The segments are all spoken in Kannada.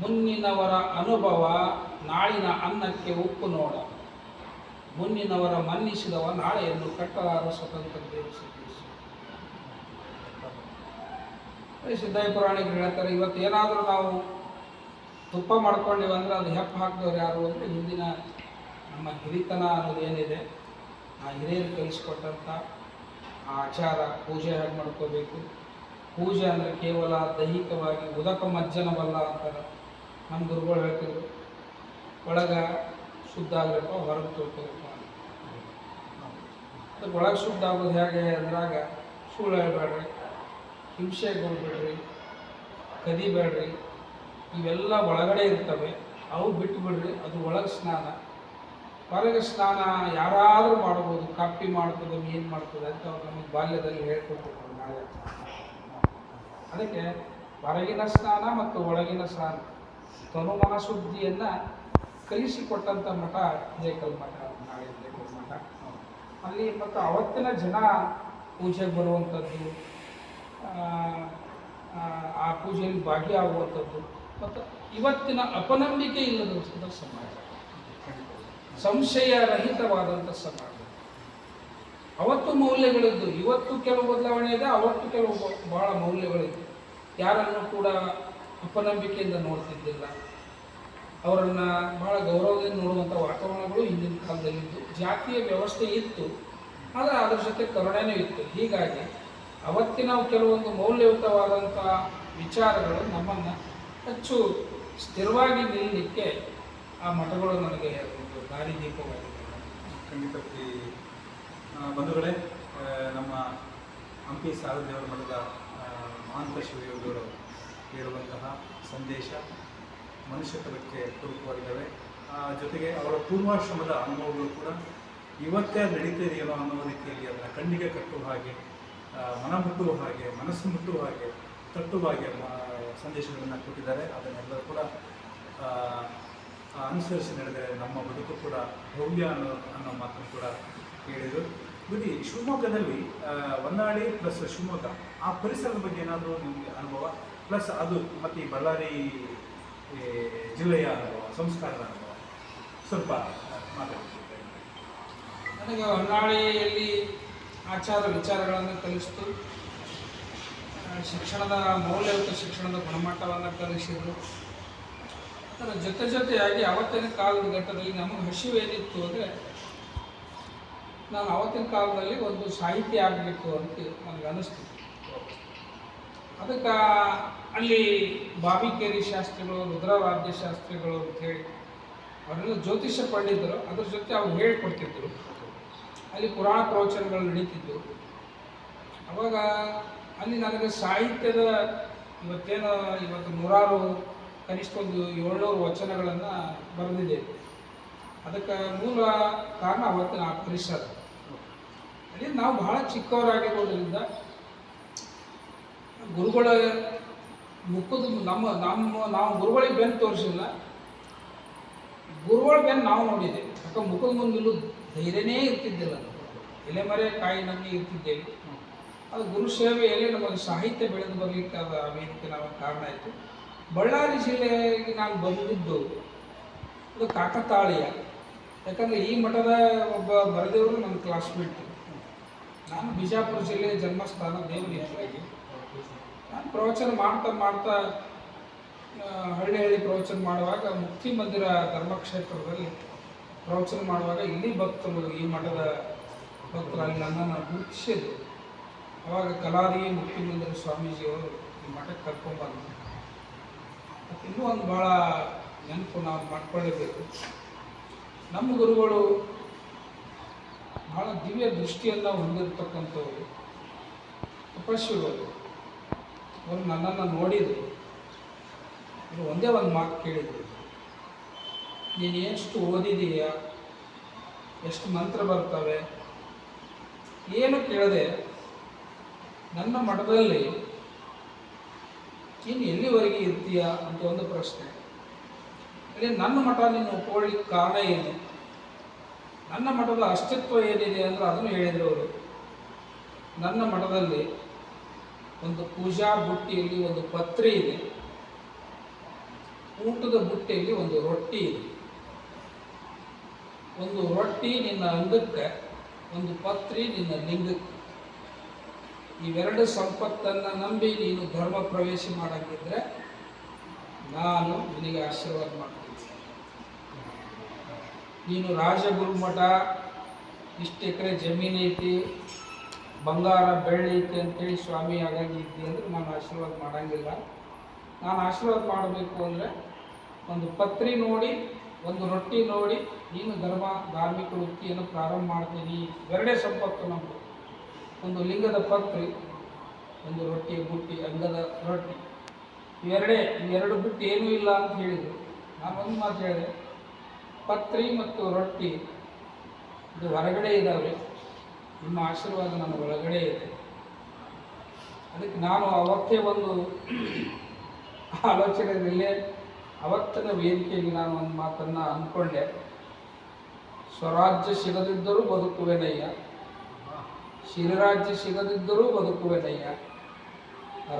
ಮುನ್ನಿನವರ ಅನುಭವ ನಾಳಿನ ಅನ್ನಕ್ಕೆ ಉಪ್ಪು ನೋಡ. ಮುನ್ನಿನವರ ಮನ್ನಿಸಿದವ ನಾಳೆಯನ್ನು ಕಟ್ಟಲಾರ ಸ್ವತಂತ್ರ ದೇವಿಸಿ ಸಿದ್ಧಾಯ ಪುರಾಣಿಕರು ಹೇಳ್ತಾರೆ, ಇವತ್ತು ಏನಾದರೂ ನಾವು ತುಪ್ಪ ಮಾಡ್ಕೊಂಡಿವಿ ಅಂದ್ರೆ ಅದು ಹೆಪ್ಪ ಹಾಕಿದವ್ರು ಯಾರು ಅಂದರೆ ಹಿಂದಿನ ನಮ್ಮ ಹಿರಿತನ ಅನ್ನೋದು ಏನಿದೆ, ಆ ಹಿರಿಯರು ಕಲಿಸ್ಕೊಟ್ಟಂಥ ಆ ಆಚಾರ, ಪೂಜೆ ಹೇಗೆ ಮಾಡ್ಕೋಬೇಕು? ಪೂಜೆ ಅಂದರೆ ಕೇವಲ ದೈಹಿಕವಾಗಿ ಉದಕ ಮಜ್ಜನವಲ್ಲ ಅಂತಾರೆ. ನಮ್ಮ ಗುರುಗಳು ಹೇಳ್ತಿದ್ರು, ಒಳಗೆ ಶುದ್ಧ ಆಗಬೇಕು, ಹೊರಗೆ ತಿಳ್ಕೋಬೇಕು ಅದಕ್ಕೆ ಒಳಗೆ ಶುದ್ಧ ಆಗೋದು ಹೇಗೆ ಅಂದ್ರಾಗ ಸುಳ್ಳು ಹೇಳ್ಬೇಡ್ರಿ ಹೋಗ್ಬೇಡ್ರಿ ಕದಿಬೇಡ್ರಿ ಇವೆಲ್ಲ ಒಳಗಡೆ ಇರ್ತವೆ, ಅವು ಬಿಟ್ಟು ಬಿಡ್ರಿ ಅದು ಒಳಗೆ ಸ್ನಾನ. ಹೊರಗೆ ಸ್ನಾನ ಯಾರಾದರೂ ಮಾಡ್ಬೋದು, ಕಾಪಿ ಮಾಡ್ತದೆ ಏನು ಮಾಡ್ತದೆ ಅಂತ ಅವ್ರು ನಮಗೆ ಬಾಲ್ಯದಲ್ಲಿ ನಾಳೆ. ಅದಕ್ಕೆ ಹೊರಗಿನ ಸ್ನಾನ ಮತ್ತು ಒಳಗಿನ ಸ್ನಾನ. ತನು ಮನಶುದ್ಧಿಯನ್ನು ಕಲಿಸಿಕೊಟ್ಟಂಥ ಮಠ ಜೇಕಲ್ ಮಠ ನಾಳೆ ಜೇಕಲ್ ಮಠ. ಅಲ್ಲಿ ಮತ್ತು ಅವತ್ತಿನ ಜನ ಪೂಜೆಗೆ ಬರುವಂಥದ್ದು ಆ, ಪೂಜೆಯಲ್ಲಿ ಭಾಗಿಯಾಗುವಂಥದ್ದು ಮತ್ತು ಇವತ್ತಿನ ಅಪನಂಬಿಕೆ ಇಲ್ಲದಂಥ ಸಮಾಜ. ಸಂಶಯ ರಹಿತವಾದಂಥ ಸಮಾಜ. ಅವತ್ತು ಮೌಲ್ಯಗಳಿದ್ದು ಇವತ್ತು ಕೆಲವು ಬದಲಾವಣೆ ಇದೆ ಅವತ್ತು ಕೆಲವು ಬಹಳ ಮೌಲ್ಯಗಳಿದ್ದು. ಯಾರನ್ನು ಕೂಡ ಅಪನಂಬಿಕೆಯಿಂದ ನೋಡ್ತಿದ್ದಿಲ್ಲ. ಅವರನ್ನು ಬಹಳ ಗೌರವದಿಂದ ನೋಡುವಂಥ ವಾತಾವರಣಗಳು ಹಿಂದಿನ ಕಾಲದಲ್ಲಿದ್ದು, ಜಾತಿಯ ವ್ಯವಸ್ಥೆ ಇತ್ತು, ಆದರೆ ಅದರ ಜೊತೆ ಕರುಣೆನೂ ಇತ್ತು. ಹೀಗಾಗಿ ಅವತ್ತಿನ ಕೆಲವೊಂದು ಮೌಲ್ಯಯುತವಾದಂಥ ವಿಚಾರಗಳು ನಮ್ಮನ್ನು ಹೆಚ್ಚು ಸ್ಥಿರವಾಗಿ ನಿಲ್ಲಲಿಕ್ಕೆ ಆ ಮಠಗಳು ನನಗೆ ಒಂದು ದಾರಿದೀಪವಾಗಿದೆ ಖಂಡಿತ ಬಂಧುಗಳೇ ನಮ್ಮ ಹಂಪಿ ಸಾರದೇವರ ಮಠದ ಮಹಾಂತ ಶಿವಯೋಗಿಗಳು ಹೇಳುವಂತಹ ಸಂದೇಶ ಮನುಷ್ಯತ್ವಕ್ಕೆ ಆ, ಜೊತೆಗೆ ಅವರ ಪೂರ್ವಾಶ್ರಮದ ಅನುಭವಗಳು ಕೂಡ ಇವತ್ತೇ ಅದು ನಡೀತಾ ಇದೆಯೋ ಅನ್ನೋ ರೀತಿಯಲ್ಲಿ ಅದನ್ನು ಕಣ್ಣಿಗೆ ಕಟ್ಟುವ ಹಾಗೆ ಮನ ಮುಟ್ಟುವ ಹಾಗೆ ಮನಸ್ಸು ಮುಟ್ಟುವ ಹಾಗೆ ತಟ್ಟುವ ಹಾಗೆ ಸಂದೇಶಗಳನ್ನು ಕೊಟ್ಟಿದ್ದಾರೆ. ಅದನ್ನೆಲ್ಲರೂ ಕೂಡ ಅನುಸರಿಸಿ ನಡೆದರೆ ನಮ್ಮ ಬದುಕು ಕೂಡ ಭವ್ಯ ಅನ್ನೋ ಅನ್ನೋ ಮಾತನ್ನು ಕೂಡ ಹೇಳಿದರು. ಬಿಡಿ ಶಿವಮೊಗ್ಗದಲ್ಲಿ ಹೊನ್ನಾಳಿ ಪ್ಲಸ್ ಶಿವಮೊಗ್ಗ ಆ ಪರಿಸರದ ಬಗ್ಗೆ ಏನಾದರೂ ನಿಮಗೆ ಅನುಭವ? ಪ್ಲಸ್ ಅದು ಮತ್ತು ಈ ಬಳ್ಳಾರಿ ಜಿಲ್ಲೆಯ ಸಂಸ್ಕಾರ ಸಂಸ್ಕಾರದ ಸ್ವಲ್ಪ ಮಾತಾಡ್ತಿದ್ದೆ ನನಗೆ ಹೊನ್ನಾಳಿಯಲ್ಲಿ ಆಚಾರ ವಿಚಾರಗಳನ್ನು ಕಲಿಸ್ತು. ಶಿಕ್ಷಣದ ಮೌಲ್ಯಯುತ ಶಿಕ್ಷಣದ ಗುಣಮಟ್ಟವನ್ನು ಕಲಿಸಿದರು. ಅದರ ಜೊತೆ ಜೊತೆಯಾಗಿ ಅವತ್ತಿನ ಕಾಲದ ಘಟ್ಟದಲ್ಲಿ ನಮಗೆ ಹಸಿವು ಏನಿತ್ತು ಅಂದರೆ, ನಾನು ಅವತ್ತಿನ ಕಾಲದಲ್ಲಿ ಒಂದು ಸಾಹಿತ್ಯ ಆಗಬೇಕು ಅಂತ ನನಗೆ ಅನಿಸ್ತಿತ್ತು ಅದಕ್ಕೆ ಅಲ್ಲಿ ಬಾಬಿಕೇರಿ ಶಾಸ್ತ್ರಿಗಳು, ರುದ್ರವಾದ್ಯ ಶಾಸ್ತ್ರಿಗಳು ಅಂತೇಳಿ ಅವರೆಲ್ಲ ಜ್ಯೋತಿಷ್ಯ ಪಂಡಿತರು. ಅದ್ರ ಜೊತೆ ಅವ್ರು ಹೇಳ್ಕೊಡ್ತಿದ್ರು. ಅಲ್ಲಿ ಪುರಾಣ ಪ್ರವಚನಗಳು ನಡೀತಿದ್ದವು ಅವಾಗ ಅಲ್ಲಿ ನನಗೆ ಸಾಹಿತ್ಯದ ಇವತ್ತೇನು ಇವತ್ತು ನೂರಾರು ಕನಿಷ್ಠ ಒಂದು ಏಳ್ನೂರು ವಚನಗಳನ್ನು ಬರೆದಿದೆ. ಅದಕ್ಕೆ ಮೂಲ ಕಾರಣ ಅವತ್ತಿನ ಆ ಪರಿಸರ. ಅಲ್ಲಿ ನಾವು ಬಹಳ ಚಿಕ್ಕವರಾಗಿರೋದ್ರಿಂದ ಗುರುಗಳ ಮುಖದ ನಮ್ಮ ನಮ್ಮ, ನಾವು ಗುರುಗಳಿಗೆ ಬೆನ್ನು ತೋರಿಸಿಲ್ಲ. ಗುರುಗಳ ಬೆನ್ನು ನಾವು ನೋಡಿದ್ದೇವೆ ಯಾಕೆ ಮುಖದ ಮುಂದೆ ಧೈರ್ಯನೇ ಇರ್ತಿದ್ದಿಲ್ಲ ಎಲೆ ಮರೆ ಕಾಯಿ ನಮಗೆ ಇರ್ತಿದ್ದೇವೆ. ಅದು ಗುರು ಸೇವೆಯಲ್ಲಿ ನಮಗೆ ಸಾಹಿತ್ಯ ಬೆಳೆದು ಬರಲಿಕ್ಕೆ ಅದು ಆ ನಾವು ಕಾರಣ ಆಯಿತು. ಬಳ್ಳಾರಿ ಜಿಲ್ಲೆಗೆ ನಾನು ಬಂದಿದ್ದು ಅದು ಕಾಕತಾಳೀಯ. ಯಾಕಂದರೆ ಈ ಮಠದ ಒಬ್ಬ ಬರದೇವರು ನನ್ನ ಕ್ಲಾಸ್ಮೇಟ್ ನಾನು ಬಿಜಾಪುರ ಜಿಲ್ಲೆ ಜನ್ಮಸ್ಥಾನ ದೇವರಿಯಾಗಿ ನಾನು ಪ್ರವಚನ ಮಾಡ್ತಾ ಮಾಡ್ತಾ ಹಳ್ಳಿ ಹಳ್ಳಿ ಪ್ರವಚನ ಮಾಡುವಾಗ ಮುಕ್ತಿ ಮಂದಿರ ಧರ್ಮಕ್ಷೇತ್ರದಲ್ಲಿ ಪ್ರವಚನ ಮಾಡುವಾಗ ಇಲ್ಲಿ ಭಕ್ತರು ಈ ಮಠದ ಭಕ್ತರು ಅಲ್ಲಿ ನನ್ನನ್ನು ಗುರುತಿಸಿದ್ರು. ಅವಾಗ ಕಲಾದಿ ಮುಕ್ತಿ ಮಂದಿರ ಸ್ವಾಮೀಜಿಯವರು ಈ ಮಠಕ್ಕೆ ಕರ್ಕೊಂಡ್ಬಂದರು ಮತ್ತು ಇನ್ನೂ ಒಂದು ಭಾಳ ನೆನಪು ನಾವು ಮಾಡ್ಕೊಳ್ಳೇಬೇಕು. ನಮ್ಮ ಗುರುಗಳು ಭಾಳ ದಿವ್ಯ ದೃಷ್ಟಿಯನ್ನು ಹೊಂದಿರತಕ್ಕಂಥವ್ರು, ತಪಸ್ವಿಗಳು. ಅವರು ನನ್ನನ್ನು ನೋಡಿದರು. ಅವರು ಒಂದೇ ಒಂದು ಮಾತು ಕೇಳಿದರು. ನೀನು ಎಷ್ಟು ಓದಿದೀಯಾ? ಎಷ್ಟು ಮಂತ್ರ ಬರ್ತವೆ? ಏನು ಕೇಳದೆ ನನ್ನ ಮಠದಲ್ಲಿ ನೀನು ಎಲ್ಲಿವರೆಗೆ ಇರ್ತೀಯ ಅಂತ ಒಂದು ಪ್ರಶ್ನೆ. ಅಲ್ಲಿ ನನ್ನ ಮಠ ನೀನು ಒಪ್ಕೊಳ್ಳಿಕ್ಕೆ ಕಾರಣ ಏನು? ನನ್ನ ಮಠದ ಅಸ್ತಿತ್ವ ಏನಿದೆ ಅಂದ್ರೆ ಅದನ್ನು ಹೇಳಿದರು ಅವರು. ನನ್ನ ಮಠದಲ್ಲಿ ಒಂದು ಪೂಜಾ ಬುಟ್ಟಿಯಲ್ಲಿ ಒಂದು ಪತ್ರೆ ಇದೆ. ಊಟದ ಬುಟ್ಟಿಯಲ್ಲಿ ಒಂದು ರೊಟ್ಟಿ ಇದೆ. ಒಂದು ರೊಟ್ಟಿ ನಿನ್ನ ಅಂಗಕ್ಕೆ, ಒಂದು ಪತ್ರಿ ನಿನ್ನ ಲಿಂಗಕ್ಕೆ. ಇವೆರಡು ಸಂಪತ್ತನ್ನು ನಂಬಿ ನೀನು ಧರ್ಮ ಪ್ರವೇಶ ಮಾಡೋಕ್ಕಿದ್ರೆ ನಾನು ನಿನಗೆ ಆಶೀರ್ವಾದ ಮಾಡ್ತೀನಿ. ನೀನು ರಾಜಗುರುಮಠ, ಇಷ್ಟು ಎಕರೆ ಜಮೀನು ಐತಿ ಬಂಗಾರ ಬೆಳ್ಳಿ ಐತಿ ಅಂತೇಳಿ ಸ್ವಾಮಿ ಹಾಗಾಗಿ ಇದ್ದಿ ಅಂದರೆ ನಾನು ಆಶೀರ್ವಾದ ಮಾಡೋಂಗಿಲ್ಲ. ನಾನು ಆಶೀರ್ವಾದ ಮಾಡಬೇಕು ಅಂದರೆ ಒಂದು ಪತ್ರಿ ನೋಡಿ, ಒಂದು ರೊಟ್ಟಿ ನೋಡಿ, ನೀನು ಧರ್ಮ, ಧಾರ್ಮಿಕ ವೃತ್ತಿಯನ್ನು ಪ್ರಾರಂಭ ಮಾಡ್ತೀನಿ. ಎರಡೇ ಸಂಪತ್ತು ನಮ್ಮದು ಒಂದು ಲಿಂಗದ ಪತ್ರಿ, ಒಂದು ರೊಟ್ಟಿ ಬುಟ್ಟಿ, ಅಂಗದ ರೊಟ್ಟಿ. ಇವೆರಡೇ ಇವೆರಡು ಬುಟ್ಟಿ ಏನೂ ಇಲ್ಲ ಅಂತ ಹೇಳಿದರು. ನಾನು ಒಂದು ಮಾತು ಹೇಳಿದೆ. ಪತ್ರಿ ಮತ್ತು ರೊಟ್ಟಿ, ಇದು ಹೊರಗಡೆ ಇದ್ದಾವೆ. ನಿಮ್ಮ ಆಶೀರ್ವಾದ ನನ್ನ ಒಳಗಡೆ ಇದೆ. ಅದಕ್ಕೆ ನಾನು ಅವತ್ತೇ ಒಂದು ಆಲೋಚನೆಯಲ್ಲೇ ಅವತ್ತಿನ ವೇದಿಕೆಯಲ್ಲಿ ನಾನು ಒಂದು ಮಾತನ್ನು ಅಂದ್ಕೊಂಡೆ. ಸ್ವರಾಜ್ಯ ಸಿಗದಿದ್ದರೂ ಬದುಕುವೆನಯ್ಯ. ಶಿರರಾಜ್ಯ ಸಿಗದಿದ್ದರೂ ಬದುಕುವೆನಯ್ಯ.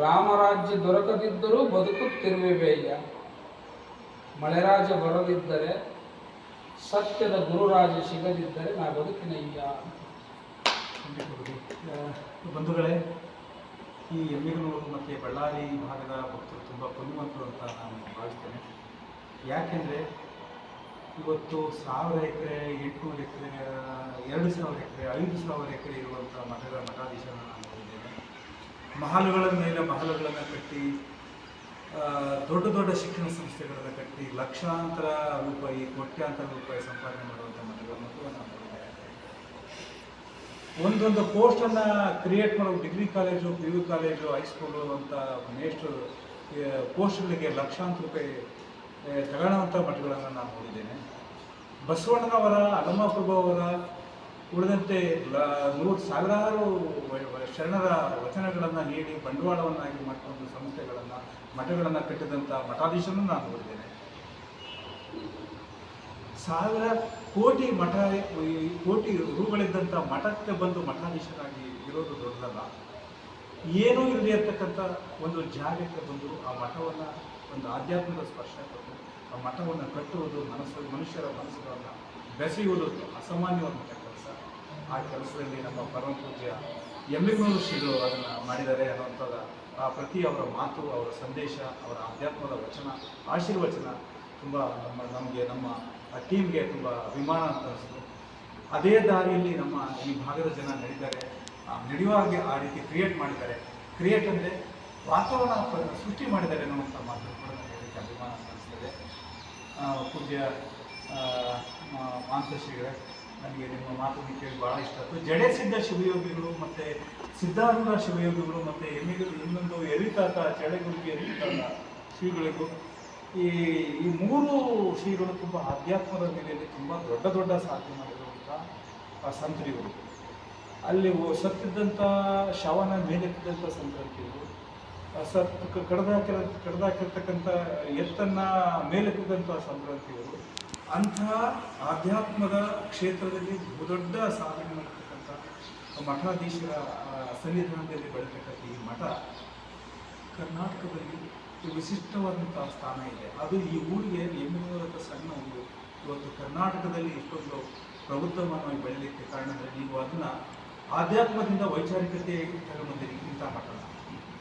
ರಾಮರಾಜ್ಯ ದೊರಕದಿದ್ದರೂ ಬದುಕುತ್ತಿರುವೆವಯ್ಯ. ಮಳೆರಾಜ ಬರದಿದ್ದರೆ, ಸತ್ಯದ ಗುರುರಾಜ ಸಿಗದಿದ್ದರೆ ನಾ ಬದುಕಿನಯ್ಯ. ಬಂಧುಗಳೇ, ಈ ಎಮ್ಮಿಗನೂರು ಮತ್ತು ಬಳ್ಳಾರಿ ಭಾಗದ ಭಕ್ತರು ತುಂಬ ಪುಣ್ಯವಂತರು ಅಂತ ನಾನು ಭಾವಿಸ್ತೇನೆ. ಯಾಕೆಂದರೆ ಇವತ್ತು ಸಾವಿರ ಎಕರೆ, ಎಂಟುನೂರು ಎಕರೆ, ಎರಡು ಸಾವಿರ ಎಕರೆ, ಐದು ಸಾವಿರ ಎಕರೆ ಇರುವಂಥ ಮಠಗಳ ಮಠಾಧೀಶರನ್ನು ನಾನು ನೋಡಿದ್ದೇನೆ. ಮಹಲುಗಳ ಮೇಲೆ ಮಹಲುಗಳನ್ನು ಕಟ್ಟಿ ದೊಡ್ಡ ದೊಡ್ಡ ಶಿಕ್ಷಣ ಸಂಸ್ಥೆಗಳನ್ನು ಕಟ್ಟಿ ಲಕ್ಷಾಂತರ ರೂಪಾಯಿ, ಕೋಟ್ಯಾಂತರ ರೂಪಾಯಿ ಸಂಪಾದನೆ ಮಾಡುವಂಥ ಮಠಗಳನ್ನು ಕೂಡ ನಾನು ಒಂದೊಂದು ಪೋಸ್ಟನ್ನು ಕ್ರಿಯೇಟ್ ಮಾಡೋ degree college P U college high school ಅಂತ ನೆಕ್ಸ್ಟ್ ಪೋಸ್ಟ್ಗಳಿಗೆ ಲಕ್ಷಾಂತರ ರೂಪಾಯಿ ತಗೊಳ್ಳೋವಂಥ ಮಠಗಳನ್ನು ನಾನು ನೋಡಿದ್ದೇನೆ. ಬಸವಣ್ಣನವರ, ಹನುಮಪ್ರಭು ಅವರ, ಉಳಿದಂತೆ ನೂರು ಸಾವಿರಾರು ಶರಣರ ವಚನಗಳನ್ನು ನೀಡಿ ಬಂಡವಾಳವನ್ನಾಗಿ ಮಾಡಿಕೊಂಡು ಸಂಸ್ಥೆಗಳನ್ನು, ಮಠಗಳನ್ನು ಕಟ್ಟಿದಂಥ ಮಠಾಧೀಶನೂ ನಾನು ನೋಡಿದ್ದೇನೆ. ಸಾವಿರ ಕೋಟಿ ಮಠ ಕೋಟಿ ರೂಗಳಿದ್ದಂಥ ಮಠಕ್ಕೆ ಬಂದು ಮಠಾಧೀಶರಾಗಿ ಇರೋದು ದೊಡ್ಡದಲ್ಲ. ಏನೂ ಇಲ್ಲದೇ ಇರ್ತಕ್ಕಂಥ ಒಂದು ಜಾಗಕ್ಕೆ ಬಂದು ಆ ಮಠವನ್ನು, ಒಂದು ಆಧ್ಯಾತ್ಮಿಕ ಸ್ಪರ್ಶ ಕೊಟ್ಟು ಆ ಮಠವನ್ನು ಕಟ್ಟುವುದು, ಮನಸ್ಸು, ಮನುಷ್ಯರ ಮನಸ್ಸುಗಳನ್ನು ಬೆಸೆಯುವುದು ಅಸಾಮಾನ್ಯವಾದಂಥ ಕೆಲಸ. ಆ ಕೆಲಸದಲ್ಲಿ ನಮ್ಮ ಪರಮ ಪೂಜ್ಯ ಎಮ್ಮಿಗನೂರು ಶ್ರೀಗಳು ಅದನ್ನು ಮಾಡಿದ್ದಾರೆ ಅನ್ನುವಂಥದ್ದು ಆ ಪ್ರತಿ ಅವರ ಮಾತು, ಅವರ ಸಂದೇಶ, ಅವರ ಆಧ್ಯಾತ್ಮದ ವಚನ, ಆಶೀರ್ವಚನ, ತುಂಬ ನಮ್ಮ, ನಮಗೆ ನಮ್ಮ ಟೀಮ್ಗೆ ತುಂಬ ಅಭಿಮಾನ ಅಂತ ಅನಿಸ್ತು. ಅದೇ ದಾರಿಯಲ್ಲಿ ನಮ್ಮ ಈ ಭಾಗದ ಜನ ನಡೀತಾರೆ. ನಡೆಯುವ ಹಾಗೆ ಆ ರೀತಿ ಕ್ರಿಯೇಟ್ ಮಾಡಿದ್ದಾರೆ. ಕ್ರಿಯೇಟ್ ಅಂದರೆ ವಾತಾವರಣ ಸೃಷ್ಟಿ ಮಾಡಿದ್ದಾರೆ ಅನ್ನುವಂಥ ಮಾತು ಕೂಡ ನನಗೆ ಅಭಿಮಾನ ಅಂತ ಅನಿಸ್ತದೆ. ಆ, ಪೂಜ್ಯ ಮಾಂತಶ್ರೀಗಳೇ ನನಗೆ ನಿಮ್ಮ ಮಾತನ್ನು ಕೇಳಿ ಭಾಳ ಇಷ್ಟ ಆಯಿತು. ಜಡೆ ಸಿದ್ಧ ಶಿವಯೋಗಿಗಳು ಮತ್ತು ಸಿದ್ಧಾರೂಢ ಶಿವಯೋಗಿಗಳು ಮತ್ತು ಎಮ್ಮಿಗಳು ಇನ್ನೊಂದು ಎರಿತಾತ ಚಳೆಗುರುಗಿ ಎರಿತಾತ ಶ್ರೀಗಳಿಗೂ ಈ ಈ ಮೂರು ಶ್ರೀಗಳು ತುಂಬ ಆಧ್ಯಾತ್ಮದ ನೆಲೆಯಲ್ಲಿ ತುಂಬ ದೊಡ್ಡ ದೊಡ್ಡ ಸಾಧನೆ ಮಾಡಿರುವಂಥ ಸಂತರಿಗಳು ಅಲ್ಲಿ ಸತ್ತಿದ್ದಂಥ ಶವನ ಮೇಲೆತ್ತಿದ್ದಂಥ ಸಂತರಿಗಳು ಸತ್ ಕಡ್ದಾಕಿರ ಕಡ್ದಾಕಿರ್ತಕ್ಕಂಥ ಎತ್ತನ್ನು ಮೇಲೆತ್ತಿದ್ದಂಥ ಸಂಕ್ರಾಂತಿಗಳು ಅಂತಹ ಆಧ್ಯಾತ್ಮದ ಕ್ಷೇತ್ರದಲ್ಲಿ ಬಹುದೊಡ್ಡ ಸಾಧನೆ ಮಾಡಿರ್ತಕ್ಕಂಥ ಮಠಾಧೀಶರ ಸನ್ನಿಧಾನದಲ್ಲಿ ಬೆಳೆತಕ್ಕಂಥ ಈ ಮಠ ಕರ್ನಾಟಕದಲ್ಲಿ ವಿಶಿಷ್ಟವಾದಂಥ ಸ್ಥಾನ ಇದೆ. ಅದು ಈ ಊರಿಗೆ ಎಮ್ಮಿನೂರಂಥ ಸಣ್ಣ ಊರು ಇವತ್ತು ಕರ್ನಾಟಕದಲ್ಲಿ ಇಷ್ಟೊಂದು ಬೆಳೀಲಿಕ್ಕೆ ಕಾರಣ ಅಂದರೆ ನೀವು ಅದನ್ನು ಆಧ್ಯಾತ್ಮದಿಂದ ವೈಚಾರಿಕತೆ ತಗೊಂಡಿರಿ ಇಂಥ ಮಠನ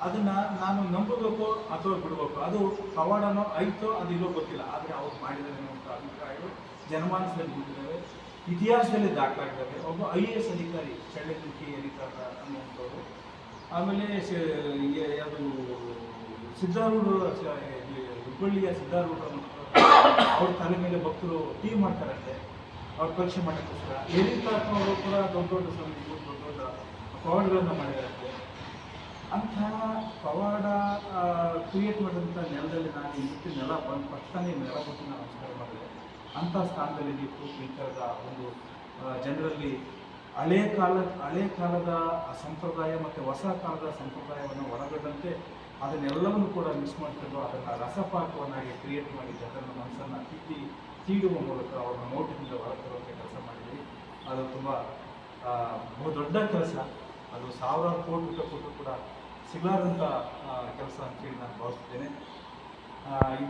ಅದನ್ನು ನಾನು ನಂಬಬೇಕು ಅಥವಾ ಬಿಡಬೇಕು, ಅದು ಪವಾಡನೋ ಐತೋ ಅದು ಇಲ್ಲೋ ಗೊತ್ತಿಲ್ಲ. ಆದರೆ ಅವ್ರು ಮಾಡಿದ್ದಾರೆ ಅನ್ನುವಂಥ ಅಭಿಪ್ರಾಯಗಳು ಜನಮಾನಸದಲ್ಲಿ ಬಿಟ್ಟಿದ್ದಾವೆ ಇತಿಹಾಸದಲ್ಲಿ ದಾಖಲಾಗಿದ್ದಾವೆ. ಒಬ್ಬ ಐ ಎ ಎಸ್ ಅಧಿಕಾರಿ ಚಳ್ಳಕಿ ಅಧಿಕಾರ ಅನ್ನುವಂಥವ್ರು. ಆಮೇಲೆ ಅದು ಸಿದ್ಧಾರೂಢ ಸ- ಈ ಹುಬ್ಬಳ್ಳಿಯ ಸಿದ್ಧಾರೂಢ ಅವ್ರ ತಲೆ ಮೇಲೆ ಭಕ್ತರು ಟೀ ಮಾಡ್ತಾರಂತೆ. ಅವ್ರ ಪರೀಕ್ಷೆ ಮಾಡೋಕ್ಕೋಸ್ಕರ ಏರಿತಾತ್ಮವರು ಕೂಡ ದೊಡ್ಡ ದೊಡ್ಡ ಸಮಿತಿ ದೊಡ್ಡ ದೊಡ್ಡ ಪವಾಡಗಳನ್ನು ಮಾಡಿದಾರಂತೆ. ಅಂತಹ ಪವಾಡ ಕ್ರಿಯೇಟ್ ಮಾಡಿದಂಥ ನೆಲದಲ್ಲಿ ನಾನು ಇವತ್ತು ನೆಲ ಬಂದು ಪಕ್ಕನೇ ನೆಲ ಕೊಟ್ಟು ನಾನು ನಮಸ್ಕಾರ ಮಾಡಿದೆ. ಅಂಥ ಸ್ಥಾನದಲ್ಲಿ ನೀವು ಈ ಥರದ ಒಂದು ಜನರಲ್ಲಿ ಹಳೆ ಕಾಲ ಹಳೆ ಕಾಲದ ಸಂಪ್ರದಾಯ ಮತ್ತು ಹೊಸ ಕಾಲದ ಸಂಪ್ರದಾಯವನ್ನು ಒಳಗೊಂಡಂತೆ ಅದನ್ನೆಲ್ಲವನ್ನು ಕೂಡ ಮಿಸ್ ಮಾಡಿಕೊಂಡು ಅದನ್ನು ರಸಪಾಕವನ್ನಾಗಿ ಕ್ರಿಯೇಟ್ ಮಾಡಿ ಜನರ ಮನಸ್ಸನ್ನು ತಿದ್ದಿ ತೀಡುವ ಮೂಲಕ ಅವ್ರನ್ನ ನೋಟದಿಂದ ಹೊರತರುವಂಥ ಕೆಲಸ ಮಾಡಿದ್ವಿ ಅದು ತುಂಬ ಬಹು ದೊಡ್ಡ ಕೆಲಸ. ಅದು ಸಾವಿರಾರು ಕೋಟಿ ರೂಪಾಯಿ ಕೊಟ್ಟು ಕೂಡ ಸಿಗಲಾರಂಥ ಕೆಲಸ ಅಂತೇಳಿ ನಾನು ಭಾವಿಸ್ತಿದ್ದೇನೆ. ಇದು